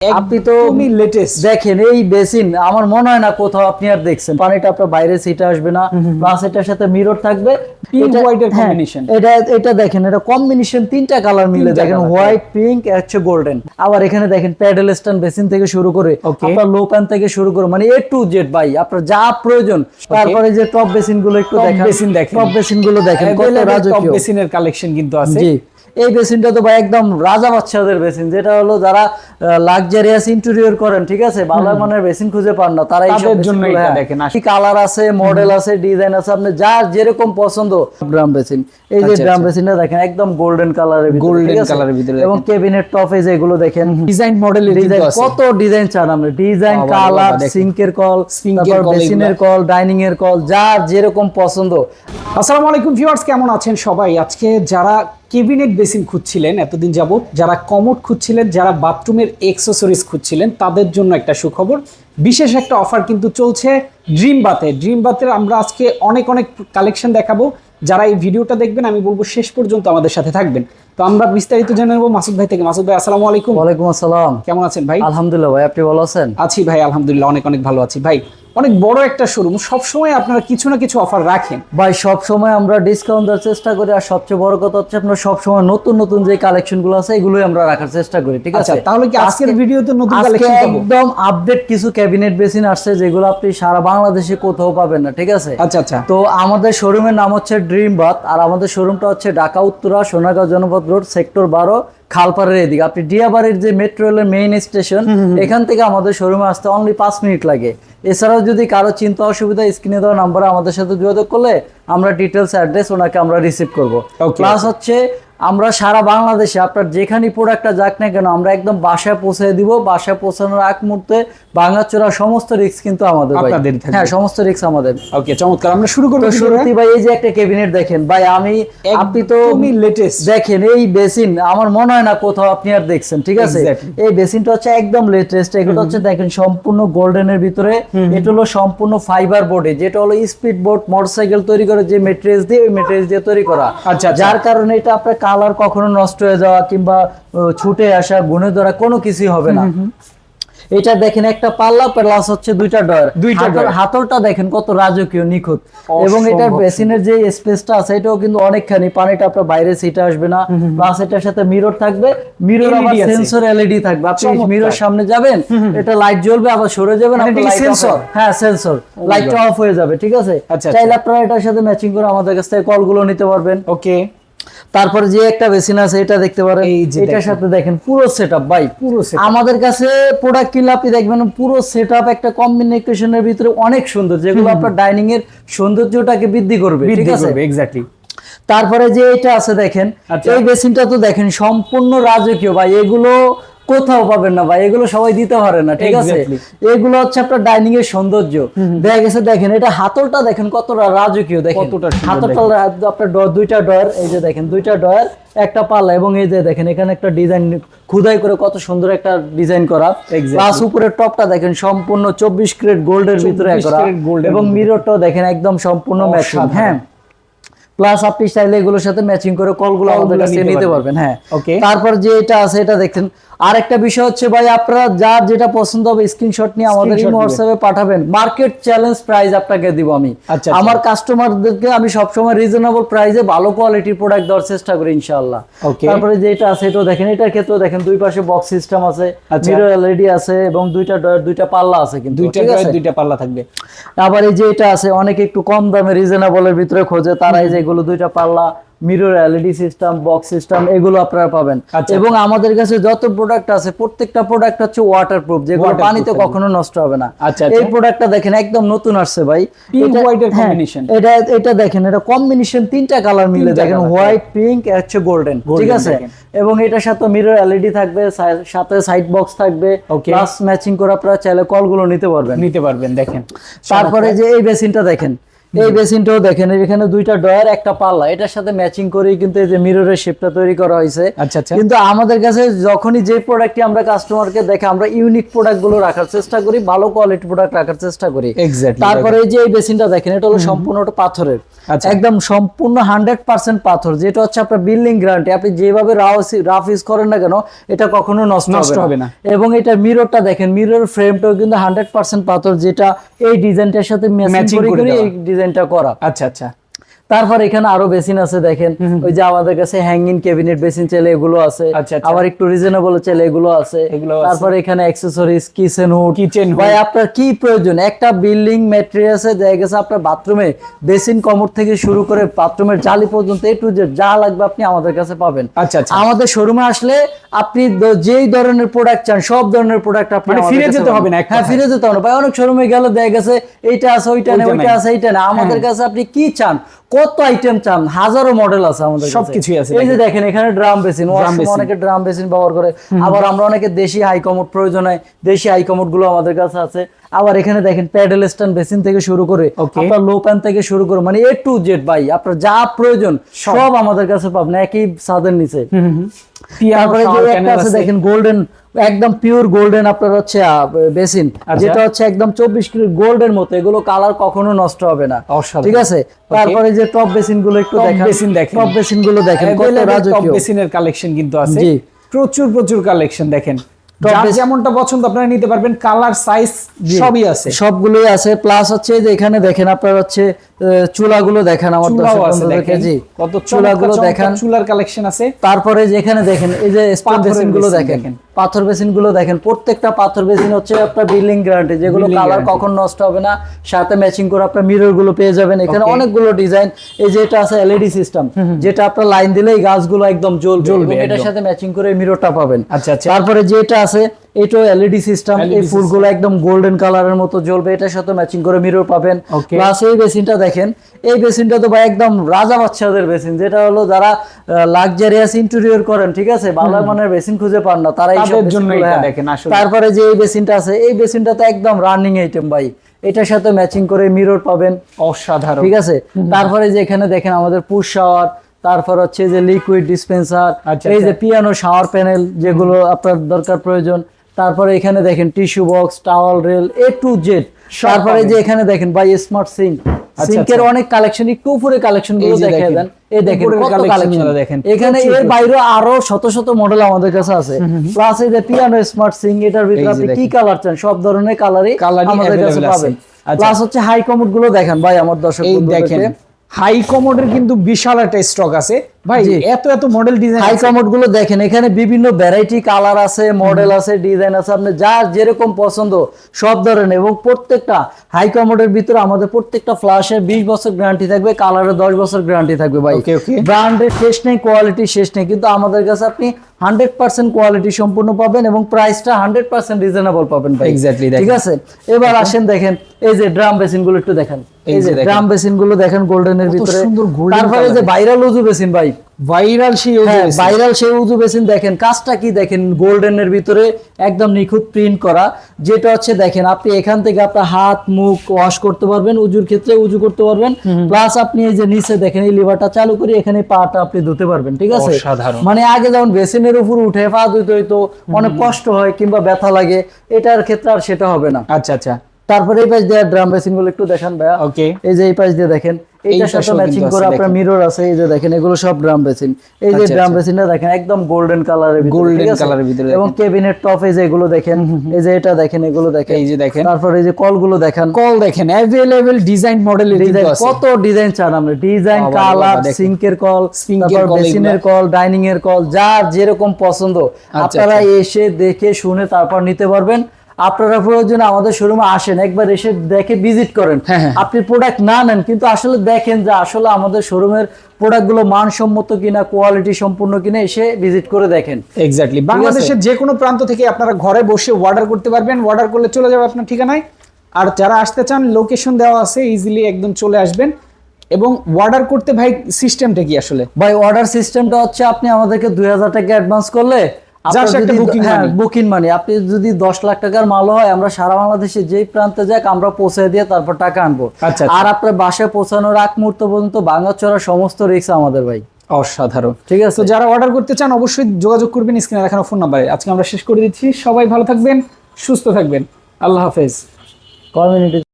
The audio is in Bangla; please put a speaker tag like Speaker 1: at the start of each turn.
Speaker 1: আপনি তো
Speaker 2: latest।
Speaker 1: দেখেন এই বেসিন আমার মনে হয় না কোথাও আপনি আর দেখছেন। পানিটা আপনার বাইরে সিটে আসবে না প্লাস এটার সাথে মিরর থাকবে। এটা-
Speaker 2: white এর
Speaker 1: হ্যাঁ,
Speaker 2: combination।
Speaker 1: এটা এটা দেখেন এটা কম্বিনেশন তিনটা কালার মিলে দেখেন হোয়াইট পিঙ্ক হচ্ছে গোল্ডেন আবার এখানে দেখেন প্যাডেল স্ট্যান্ড বেসিন থেকে শুরু করে. আপনার লো প্যান থেকে শুরু করে মানে এ টু জেড ভাই আপনার যা প্রয়োজন। তারপরে যে টপ বেসিনগুলো একটু দেখেন।
Speaker 2: basin দেখেন।
Speaker 1: টপ বেসিনগুলো দেখেন কত রাজকীয়।
Speaker 2: basin এর কালেকশন কিন্তু আছে।
Speaker 1: জি। এই বেসিনটা তো ভাই একদম রাজা বাচ্চাদের বেসিন যেটা হলো যারা লাক্সারিয়াস ইন্টেরিয়র করেন ঠিক আছে? ভালো মানের বেসিন খুঁজে পান না তারা
Speaker 2: তাদের জন্য এটা দেখেন, আসলে।
Speaker 1: কালার আছে মডেল আছে ডিজাইন আছে আপনি যার যেরকম পছন্দ ড্রাম বেসিন। এই যে
Speaker 2: আচ্ছা,
Speaker 1: ড্রাম
Speaker 2: আচ্ছা।
Speaker 1: বেসিনটা দেখেন একদম গোল্ডেন কালারের ভিতরে
Speaker 2: colour এর ভিতরে
Speaker 1: এবং কেবিনেট টপ এই যে এগুলো দেখেন।
Speaker 2: ডিজাইন কিন্তু
Speaker 1: ডিজাইন কত ডিজাইন চান আপনি? Design colour. সিঙ্কের কল তারপর বেসিনের কল ডাইনিং এর কল যার যেরকম পছন্দ।
Speaker 2: আসসালামু আলাইকুম ভিউয়ার্স কেমন আছেন সবাই? আজকে যারা কেবিনেট বেসিন খুঁজছিলেন এতদিন যাবত যারা কমোড খুঁজছিলেন যারা বাথরুমের এক্সেসরিজ খুঁজছিলেন তাদের জন্য একটা সুখবর। বিশেষ একটা অফার কিন্তু চলছে ড্রিম বাথে ড্রিম বাথের আমরা আজকে অনেক অনেক কালেকশন দেখাবো। যারা এই ভিডিওটা দেখবেন আমি বলব শেষ পর্যন্ত আমাদের সাথে থাকবেন। তো আমরা বিস্তারিত জেনে নেব মাসুদ ভাই থেকে। মাসুদ ভাই আসসালামু আলাইকুম।
Speaker 1: ওয়ালাইকুম আসসালাম।
Speaker 2: কেমন আছেন ভাই?
Speaker 1: আলহামদুলিল্লাহ ভাই আপনি ভালো আছেন?
Speaker 2: আছি ভাই আলহামদুলিল্লাহ অনেক অনেক ভালো আছি। ভাই অনেক বড় একটা শোরুম সবসময় আপনারা কিছু না কিছু অফার রাখেন।
Speaker 1: ভাই সব সময় আমরা ডিসকাউন্ট দেওয়ার চেষ্টা করি আর সবচেয়ে বড় কথা হচ্ছে আমরা সব সময় নতুন নতুন যে কালেকশনগুলো আছে এগুলোই আমরা রাখার চেষ্টা করি ঠিক
Speaker 2: আচ্ছা
Speaker 1: আছে?
Speaker 2: তাহলে কি আজকের ভিডিওতে নতুন কালেকশন পাবো?
Speaker 1: একদম আপডেট কিছু ক্যাবিনেট বেসিন আসছে যেগুলো আপনি সারা বাংলাদেশে কোথাও পাবেন না ঠিক আছে?
Speaker 2: আচ্ছা আচ্ছা।
Speaker 1: তো আমাদের শোরুমের নাম হচ্ছে ড্রিম বাথ আর আমাদের শোরুমটা হচ্ছে ঢাকা উত্তরা সোনাগাঁও জনপদ রোড সেক্টর বারো খালপাড়ের এদিকে। আপনি ডিয়াবাড়ির যে মেট্রো রেলের মেইন স্টেশন এখান থেকে আমাদের শোরুমে আসতে অনলি পাঁচ মিনিট লাগে। এছাড়াও যদি কারও চিন্তা অসুবিধা স্ক্রিনে দেওয়া নাম্বারে আমাদের সাথে যোগাযোগ করলে আমরা ডিটেলস অ্যাড্রেস ওনাকে আমরা রিসিভ করব. প্লাস হচ্ছে আমরা সারা বাংলাদেশে আপনার যেখানে প্রোডাক্টটা যাক না কেন আমরা একদম বাসায় পৌঁছে দিব। বাসায় পৌঁছানোর আগ মুহূর্তে ভাঙাচোরা সমস্ত রিস্ক কিন্তু আমাদের
Speaker 2: থাকবে।
Speaker 1: হ্যাঁ সমস্ত রিস্ক আমাদের।
Speaker 2: ওকে চমৎকার। আমরা শুরু করব
Speaker 1: সত্যি ভাই এই যে একটা ক্যাবিনেট দেখেন ভাই আমি আপনি তো
Speaker 2: latest।
Speaker 1: দেখেন এই বেসিন আমার মনে হয় না কোথাও আপনি আর দেখছেন ঠিক আছে? এই বেসিনটা হচ্ছে একদম লেটেস্ট এগুলো হচ্ছে দেখেন সম্পূর্ণ গোল্ডেনের ভিতরে। এটা হলো সম্পূর্ণ ফাইবার বোর্ডে যেটা হলো স্পিড বোর্ড মোটরসাইকেল তৈরি করে যে মেটেরিয়ালস দিয়ে ওই মেটেরিয়ালস দিয়ে তৈরি করা।
Speaker 2: আচ্ছা, আচ্ছা।
Speaker 1: যার কারণে এটা আপনার কালার কখনো নষ্ট হয়ে যাওয়া কিংবা ছুটে আসা গুণে ধরা কোনো কিছুই হবে না। এটা দেখেন একটা পাল্লা প্লাস হচ্ছে দুইটা ডয়ার
Speaker 2: দুইটা।
Speaker 1: হাতলটা দেখেন কত রাজকীয় নিখুঁত। এবং এটার বেসিনের যে স্পেসটা আছে এটাও কিন্তু অনেকখানি পানিটা আপনার বাইরে আসবে না। প্লাস এটার সাথে মিরর থাকবে। মিরর আবার সেন্সর এলইডি থাকবে। আপনি মিরর সামনে যাবেন এটা লাইট জ্বলবে আবার সরে যাবেন
Speaker 2: মানে sensor?
Speaker 1: হবে। হ্যাঁ সেন্সর লাইটটা অফ হয়ে যাবে ঠিক আছে?
Speaker 2: আচ্ছা,
Speaker 1: চাইলে আপনারা এটার সাথে ম্যাচিং করে আমাদের কাছ থেকে কলগুলো নিতে পারবেন।
Speaker 2: ওকে
Speaker 1: তারপরে যে একটা বেসিন আছে এটা দেখতে পারেন।
Speaker 2: এই যে
Speaker 1: এটার সাথে দেখেন পুরো সেটআপ ভাই।
Speaker 2: পুরো সেট
Speaker 1: আমাদের কাছে প্রোডাক্ট কিনলে আপনি দেখবেন পুরো সেটআপ একটা কম্বিনেশনের ভিতরে অনেক সুন্দর যেগুলো আপনার ডাইনিং এর সৌন্দর্যটাকে বৃদ্ধি করবে ঠিক
Speaker 2: বৃদ্ধি
Speaker 1: আছে?
Speaker 2: করবে এক্স্যাক্টলি
Speaker 1: তারপরে যে এটা আছে দেখেন
Speaker 2: আচ্ছা।
Speaker 1: এই বেসিনটা তো দেখেন সম্পূর্ণ রাজকীয় ভাই। এগুলো কোথাও পাবেন না ভাই এগুলো সবাই দিতে পারে না ঠিক আছে? এগুলো হচ্ছে আপনার ডাইনিং এর সৌন্দর্য। দেখা গেছে দেখেন এটা হাতলটা দেখেন কতটা রাজকীয় দেখেন। হাতলটা আপনার ডর- দুইটা ডয়ার এই যে দেখেন দুইটা ডয়ার একটা পাল্লা এবং এই যে দেখেন এখানে একটা ডিজাইন খুদাই করে কত সুন্দর একটা ডিজাইন করা। প্লাস উপরের টপটা দেখেন সম্পূর্ণ চব্বিশ ক্যারেট গোল্ডের ভিতরে
Speaker 2: 24
Speaker 1: করা এবং। মিররটাও দেখেন একদম সম্পূর্ণ ম্যাচিং হ্যাঁ। প্লাস আপনি চাইলে এগুলোর সাথে ম্যাচিং করে কলগুলো আমাদের কাছে
Speaker 2: নিতে পারবেন।
Speaker 1: হ্যাঁ. তারপর যে এটা আছে এটা দেখেন আরেকটা বিষয় হচ্ছে ভাই আপনারা যার যেটা পছন্দ হবে স্ক্রিনশট নিয়ে আমাদের হোয়াটসঅ্যাপে পাঠাবেন। মার্কেট চ্যালেঞ্জ প্রাইস আপনাকে দিব আমি।
Speaker 2: আচ্ছা, আচ্ছা।
Speaker 1: আমার কাস্টমারদেরকে আমি সবসময় রিজনেবল প্রাইসে ভালো কোয়ালিটির প্রোডাক্ট দেওয়ার চেষ্টা করি ইনশাআল্লাহ। তারপরে যে এটা আছে এটাও দেখেন এটার ক্ষেত্রেও দেখেন দুই পাশে বক্স সিস্টেম আছে
Speaker 2: আচ্ছা।
Speaker 1: মিরর এলইডি আছে এবং দুইটা ডয়ার দুইটা পাল্লা আছে কিন্তু
Speaker 2: দুইটা ডয়ার, দুইটা পাল্লা থাকবে।
Speaker 1: আবার এই যে এটা আছে অনেকে একটু কম দামে রিজনেবলের ভিতরে খোঁজে তারা এই যে এগুলো দুইটা পাল্লা mirror LED system box system এগুলো আপনারা পাবেন।
Speaker 2: আচ্ছা,
Speaker 1: এবং আমাদের কাছে যত প্রোডাক্ট আছে প্রত্যেকটা প্রোডাক্ট হচ্ছে ওয়াটারপ্রুফ যেগুলো
Speaker 2: Waterproof
Speaker 1: পানিতে কখনো নষ্ট হবে না।
Speaker 2: আচ্ছা,
Speaker 1: এই
Speaker 2: আচ্ছা।
Speaker 1: প্রোডাক্টটা দেখেন একদম নতুন আসছে ভাই। এটা- হ্যাঁ। এটা এটা দেখেন এটা কম্বিনেশন তিনটা কালার মিলে দেখেন হোয়াইট পিঙ্ক আর হচ্ছে গোল্ডেন ঠিক আছে? এবং এটার সাথে মিরর এলইডি থাকবে সাথে সাইড বক্স থাকবে. প্লাস ম্যাচিং করে আপনারা চাইলে কলগুলো নিতে পারবেন।
Speaker 2: নিতে পারবেন দেখেন।
Speaker 1: তারপরে যে এই বেসিনটা দেখেন এই বেসিনটাও দেখেন এখানে দুইটা ডয়ার একটা পাল্লা। এটার সাথে ম্যাচিং করেই কিন্তু এই যে মিররের শেপটা তৈরি করা হয়েছে।
Speaker 2: আচ্ছা আচ্ছা।
Speaker 1: কিন্তু আমাদের কাছে যখনই যে প্রোডাক্টটি আমরা কাস্টমারকে দেখে আমরা ইউনিক প্রোডাক্টগুলো রাখার চেষ্টা করি ভালো কোয়ালিটি প্রোডাক্ট রাখার চেষ্টা করি।
Speaker 2: এক্স্যাক্টলি
Speaker 1: তারপরে এই যে এই বেসিনটা দেখেন এটা হলো সম্পূর্ণটা পাথরের।
Speaker 2: আচ্ছা।
Speaker 1: একদম সম্পূর্ণ হান্ড্রেড পার্সেন্ট পাথর যেটা হচ্ছে আপনার বিল্ডিং গ্যারান্টি আপনি যেভাবে রাফ ইউজ করেন না কেন এটা কখনো নষ্ট হবে না। এবং এটা মিররটা দেখেন মিরর ফ্রেমটাও কিন্তু হান্ড্রেড পার্সেন্ট পাথর যেটা এই ডিজাইনটার সাথে ম্যাচিং করে। এই ডিজাইনটা করা।
Speaker 2: আচ্ছা আচ্ছা।
Speaker 1: তারপর এখানে আরও বেসিন আছে দেখেন। ওই যে আমাদের কাছে হ্যাঙ্গিং ক্যাবিনেট বেসিন চাইলে এগুলো আছে।
Speaker 2: আচ্ছা, আচ্ছা।
Speaker 1: আবার একটু রিজনেবল চাইলে এগুলো আছে। তারপর এখানে অ্যাক্সেসরিজ কিচেন হুড
Speaker 2: hood।
Speaker 1: ভাই আপনার কি প্রয়োজন? একটা বিল্ডিং ম্যাটেরিয়ালসে দেখা গেছে আপনার বাথরুমে বেসিন কমোড থেকে শুরু করে বাথরুমের জালি পর্যন্ত এ টু জেড যা লাগবে আপনি আমাদের কাছে পাবেন।
Speaker 2: আচ্ছা আচ্ছা।
Speaker 1: আমাদের শোরুমে আসলে আপনি যেই ধরনের প্রোডাক্ট চান সব ধরনের প্রোডাক্ট আপনি
Speaker 2: মানে ফিরে যেতে হবে না,
Speaker 1: হ্যাঁ ফিরে যেতে হবে না। ভাই অনেক শোরুমে গেলে দেখা গেছে এইটা আছে ওইটা না
Speaker 2: ওইটা
Speaker 1: আছে এইটা না আমাদের
Speaker 2: হ্যাঁ।
Speaker 1: কাছে আপনি কি চান? কত আইটেম চান? হাজারো মডেল আছে আমাদের কাছে।
Speaker 2: সবকিছুই আছে
Speaker 1: এই যে দেখেন। এখানে ড্রাম বেসিন অনেকে ড্রাম বেসিন ব্যবহার করে। আবার আমরা অনেকে দেশি হাই কমোড প্রয়োজন হয় দেশি হাই কমোডগুলো আমাদের কাছে আছে। আবার এখানে দেখেন প্যাডেল স্ট্যান্ড বেসিন থেকে শুরু করে. আপনার লো প্যান থেকে শুরু করে মানে এ টু জেড ভাই আপনার যা প্রয়োজন সব। আমাদের কাছে পাবেন একই ছাদের নিচে। তারপরে যে একটা আছে দেখেন গোল্ডেন একদম পিওর গোল্ডেন আপনার হচ্ছে বেসিন।
Speaker 2: আচ্ছা।
Speaker 1: যেটা হচ্ছে একদম চব্বিশ কিলো গোল্ডের মতো এগুলো কালার কখনো নষ্ট হবে না। ঠিক আছে? তারপরে যে টপ বেসিনগুলো একটু দেখেন।
Speaker 2: basin দেখেন।
Speaker 1: টপ বেসিনগুলো দেখেন কত রাজকীয়।
Speaker 2: বেসিনের কালেকশন কিন্তু আছে। প্রচুর প্রচুর কালেকশন দেখেন। যেমনটা পছন্দ আপনারা নিতে পারবেন কালার সাইজ সবই আছে।
Speaker 1: সবগুলোই আছে। প্লাস হচ্ছে যে এখানে দেখেন আপনার হচ্ছে চুলাগুলো দেখেন আমার জি
Speaker 2: কত
Speaker 1: চুলাগুলো দেখেন।
Speaker 2: চুলার কালেকশন আছে।
Speaker 1: তারপরে যেখানে দেখেন এই যে স্টোন
Speaker 2: বেসিনগুলো
Speaker 1: দেখেন। পাথর বেসিনগুলো দেখেন প্রত্যেকটা পাথর বেসিন হচ্ছে আপনার বিল্ডিং গ্যারান্টি যেগুলো কালার কখন নষ্ট হবে না সাথে ম্যাচিং করে আপনার মিররগুলো পেয়ে যাবেন এখানে. অনেকগুলো ডিজাইন এই যে এটা আছে এলইডি সিস্টেম যেটা আপনার লাইন দিলেই গাছগুলো একদম জ্বলবে
Speaker 2: জ্বলবে
Speaker 1: এটার সাথে ম্যাচিং করে মিররটা পাবেন।
Speaker 2: আচ্ছা, আচ্ছা।
Speaker 1: তারপরে যেটা আছে এটাও এলইডি সিস্টেম এই ফুলগুলো একদম গোল্ডেন কালারের মতো জ্বলবে এটার সাথে ম্যাচিং করে মিরর পাবেন। প্লাস এই বেসিনটা দেখেন এই বেসিনটা তো ভাই একদম রাজা বাচ্চাদের বেসিন যেটা হলো যারা লাক্সারিয়াস ইন্টেরিয়র করেন ঠিক আছে? ভালো মানের বেসিন খুঁজে পান না তারা এইসব
Speaker 2: জন্য
Speaker 1: হ্যাঁ।
Speaker 2: দেখেন আসলে।
Speaker 1: তারপরে যে এই বেসিনটা আছে এই বেসিনটা তো একদম রানিং আইটেম ভাই। এটার সাথে ম্যাচিং করে মিরর পাবেন।
Speaker 2: অসাধারণ।
Speaker 1: ঠিক আছে? তারপরে যে এখানে দেখেন আমাদের পুশ শাওয়ার তারপর হচ্ছে যে লিকুইড ডিসপেন্সার
Speaker 2: আচ্ছা,
Speaker 1: এই যে
Speaker 2: আচ্ছা।
Speaker 1: পিয়ানো শাওয়ার প্যানেল যেগুলো আপনার দরকার প্রয়োজন তারপরে এখানে দেখেন tissue box towel rail A to Z তারপরে যে এখানে দেখেন ভাই স্মার্ট সিঙ্ক সিঙ্কের অনেক কালেকশন একটু উপরে কালেকশনগুলো
Speaker 2: এই
Speaker 1: দেখে দেন। এই দেখেন কত কালেকশন
Speaker 2: দেখেন।
Speaker 1: এখানে এর বাইরে আরও শত শত মডেল আমাদের কাছে আছে। প্লাস এই যে পিয়ানো স্মার্ট সিঙ্ক এটার ভিতরে আপনি কি কালার চান সব ধরনের কালারই আমাদের কাছে। পাবেন।
Speaker 2: আচ্ছা।
Speaker 1: প্লাস হচ্ছে হাই কমোডগুলো দেখেন ভাই আমার দর্শক।
Speaker 2: দেখেন হাই কমোডের কিন্তু বিশাল একটা স্টক আছে। ভাই। এত এত মডেল ডিজাইন
Speaker 1: হাই কমোডগুলো দেখেন এখানে বিভিন্ন ভ্যারাইটি কালার আছে মডেল আছে ডিজাইন আছে আপনি যার যেরকম পছন্দ সব ধরনের। এবং প্রত্যেকটা হাই কমোডের ভিতরে আমাদের প্রত্যেকটা ফ্লাশে বিশ বছর গ্যারান্টি থাকবে কালারে দশ বছর গ্যারান্টি থাকবে ভাই. ব্র্যান্ডের শেষ নেই কোয়ালিটি শেষ নেই কিন্তু আমাদের কাছে আপনি হান্ড্রেড পার্সেন্ট কোয়ালিটি সম্পূর্ণ পাবেন এবং প্রাইসটা হান্ড্রেড পার্সেন্ট রিজনেবল পাবেন ভাই।
Speaker 2: দেখেন।
Speaker 1: ঠিক আছে? এবার আসেন দেখেন এই যে ড্রাম বেসিনগুলো একটু দেখেন।
Speaker 2: এই যে
Speaker 1: যে ড্রাম বেসিনগুলো দেখেন গোল্ডেনের ভিতরে। তারপরে যে। ভাইরাল উজু বেসিন ভাই
Speaker 2: ভাইরাল সেই
Speaker 1: হ্যাঁ ভাইরাল সেই উজু বেসিন দেখেন কাজটা কি দেখেন? গোল্ডেনের ভিতরে একদম নিখুঁত প্রিন্ট করা যেটা হচ্ছে দেখেন আপনি এখান থেকে আপনার হাত মুখ ওয়াশ করতে পারবেন উজুর ক্ষেত্রে উজু করতে পারবেন। প্লাস আপনি এই যে নিচে দেখেন এই লিভারটা চালু করে এখানে পাটা আপনি ধুতে পারবেন ঠিক আছে? মানে আগে যেমন বেসিনের উপর উঠে পা ধুতে হইতো অনেক কষ্ট হয় কিংবা ব্যথা লাগে এটার ক্ষেত্রে আর সেটা হবে না।
Speaker 2: আচ্ছা আচ্ছা।
Speaker 1: তারপরে এই পাশ দিয়ে ড্রাম বেসিনগুলো একটু দেখান ভাইয়া।
Speaker 2: ওকে
Speaker 1: এই যে এই পাশ দিয়ে দেখেন এইটার সাথে ম্যাচিং করে আপনার মিরর আছে এই যে দেখেন এগুলো সব ড্রাম বেসিন এই যে
Speaker 2: আচ্ছা,
Speaker 1: ড্রাম
Speaker 2: আচ্ছা।
Speaker 1: বেসিনটা দেখেন একদম গোল্ডেন কালারের ভিতরে
Speaker 2: colour এর ভিতরে
Speaker 1: এবং কেবিনেট টপ এই যে এগুলো দেখেন এই যে এটা দেখেন এগুলো দেখেন।
Speaker 2: এই যে দেখেন।
Speaker 1: তারপর এই যে কলগুলো দেখেন।
Speaker 2: কল দেখেন অ্যাভেলেবল ডিজাইন মডেল
Speaker 1: ডিজাইন কত ডিজাইন চান আপনি? Design colour. সিঙ্কের কল
Speaker 2: এর
Speaker 1: তারপর বেসিনের কল ডাইনিং এর কল যার যেরকম পছন্দ।
Speaker 2: আচ্ছা,
Speaker 1: আপনারা এসে দেখে শুনে তারপর নিতে পারবেন। আপনারা প্রয়োজনে আমাদের শোরুমে আসেন একবার এসে দেখে ভিজিট করেন।
Speaker 2: হ্যাঁ, হ্যাঁ।
Speaker 1: আপনি প্রোডাক্ট না নেন কিন্তু আসলে দেখেন যে আসলে আমাদের শোরুমের প্রোডাক্টগুলো মানসম্মত কিনা কোয়ালিটি সম্পূর্ণ কিনা এসে ভিজিট করে দেখেন।
Speaker 2: এক্স্যাক্টলি বাংলাদেশের যে কোনো প্রান্ত থেকে আপনারা ঘরে বসে অর্ডার করতে পারবেন। অর্ডার করলে চলে যাবে আপনার ঠিকানায়। আর যারা আসতে চান লোকেশন দেওয়া আছে ইজিলি একদম চলে আসবেন। এবং অর্ডার করতে ভাই সিস্টেমটা কি আসলে?
Speaker 1: ভাই অর্ডার সিস্টেমটা হচ্ছে আপনি আমাদেরকে দুই হাজার টাকা অ্যাডভান্স করলে হ্যাঁ। বুকিং মানি আপনি যদি দশ লাখ টাকার মাল হয় আমরা সারা বাংলাদেশে যেই প্রান্তে যাক আমরা পৌঁছে দিয়ে তারপর টাকা আনব।
Speaker 2: আচ্ছা, আচ্ছা।
Speaker 1: আর আপনার বাসায় পৌঁছানোর আগ মুহূর্ত পর্যন্ত ভাঙাচোরা সমস্ত রিক্স আমাদের ভাই।
Speaker 2: অসাধারণ।
Speaker 1: ঠিক আছে?
Speaker 2: যারা অর্ডার করতে চান অবশ্যই যোগাযোগ করবেন স্ক্রিনে দেখানো ফোন নাম্বারে আজকে আমরা শেষ করে দিচ্ছি। সবাই ভালো থাকবেন সুস্থ থাকবেন। আল্লাহ হাফেজ।
Speaker 1: কমিউনিটি